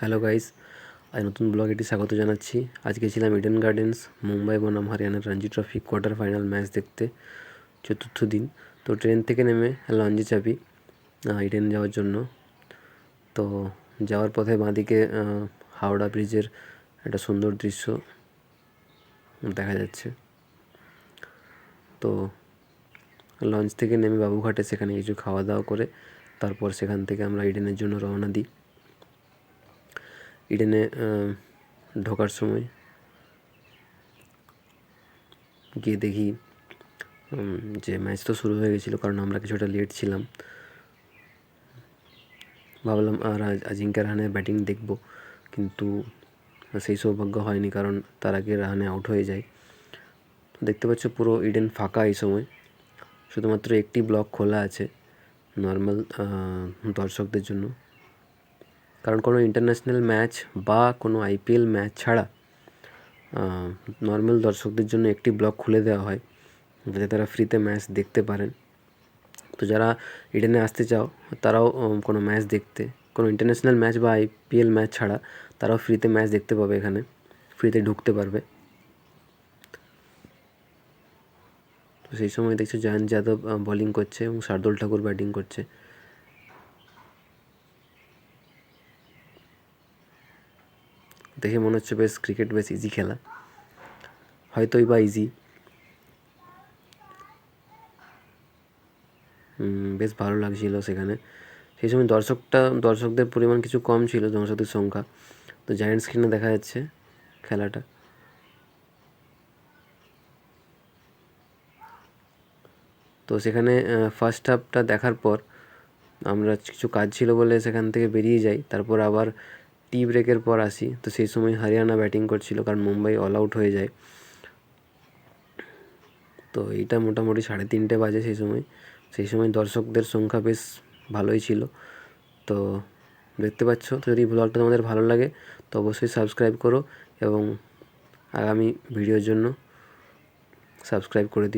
Hello guys, আজ নতুন blog এটি স্বাগত জানাচ্ছি। আজকে ছিলাম ইডেন গার্ডেন্স মুম্বাই, বনাম, হরিয়ানার Ranji trophy quarter final match দেখতে, চতুর্থ দিন। তো ট্রেন থেকে নেমে লঞ্চে চাপি ইডেন যাওয়ার জন্য। তো যাওয়ার পথে বাঁদিকে হাওড়া ব্রিজের একটা সুন্দর দৃশ্য দেখা যাচ্ছে। তো লঞ্চ থেকে নেমে বাবুঘাটে সেখানে কিছু খাওয়া দাওয়া করে, তারপর সেখান থেকে আমরা ইডেনের জন্য রওনা দিই। ইডেনে ঢোকার সময়। গিয়ে দেখি যে ম্যাচ তো শুরু হয়ে গেছিল, কারণ আমরা কিছুটা লেট ছিলাম। ভাবলাম, আর আজ, আজিঙ্কা রাহানের ব্যাটিং দেখব। কিন্তু সেই সৌভাগ্য হয়নি, কারণ তার আগে রাহানে আউট হয়ে যায়। দেখতে পাচ্ছ, পুরো ইডেন ফাঁকা এই সময়। শুধুমাত্র একটি ব্লক খোলা আছে নর্মাল দর্শকদের জন্য। কারণ কোনো ইন্টারন্যাশনাল ম্যাচ বা কোনো আইপিএল ম্যাচ ছাড়া নর্মাল দর্শকদের জন্য একটি ব্লক খুলে দেওয়া হয়, যাতে তারা ফ্রিতে ম্যাচ দেখতে পারেন। তো যারা ইডেনে আসতে চাও, তারাও কোনো ম্যাচ দেখতে, কোনো ইন্টারন্যাশনাল ম্যাচ বা আইপিএল ম্যাচ ছাড়া তারাও ফ্রিতে ম্যাচ দেখতে পাবে এখানে ফ্রিতে ঢুকতে পারবে। তো সেই সময় দেখছি জয়ন্ত যাদব বোলিং করছে এবং শার্দুল ঠাকুর ব্যাটিং করছে। দেখে মনে হচ্ছে বেশ ক্রিকেট বেশ ইজি খেলা। হয়তোই বা ইজি বেশ ভালো লাগছিল সেখানে। সেই সময় দর্শকটা, দর্শকদের পরিমাণ কিছু কম ছিল দর্শকদের সংখ্যা। তো জায়েন্ট স্ক্রিনে দেখা যাচ্ছে খেলাটা। তো সেখানে ফার্স্ট হাফটা দেখার পর আমরা কিছু কাজ ছিল বলে সেখান থেকে বেরিয়ে যাই। তারপর আবার টি ব্রেকের পর আসি। তো সেই সময় হরিয়ানা ব্যাটিং করছিল, কারণ মুম্বাই অল আউট হয়ে যায়। তো এইটা মোটামুটি সাড়ে তিনটে বাজে সেই সময়। সেই সময় দর্শকদের সংখ্যা বেশ ভালোই ছিল। তো দেখতে পাচ্ছ, তো যদি ব্লগটা তোমাদের ভালো লাগে, তো অবশ্যই সাবস্ক্রাইব করো এবং আগামী ভিডিওর জন্য সাবস্ক্রাইব করে দিও।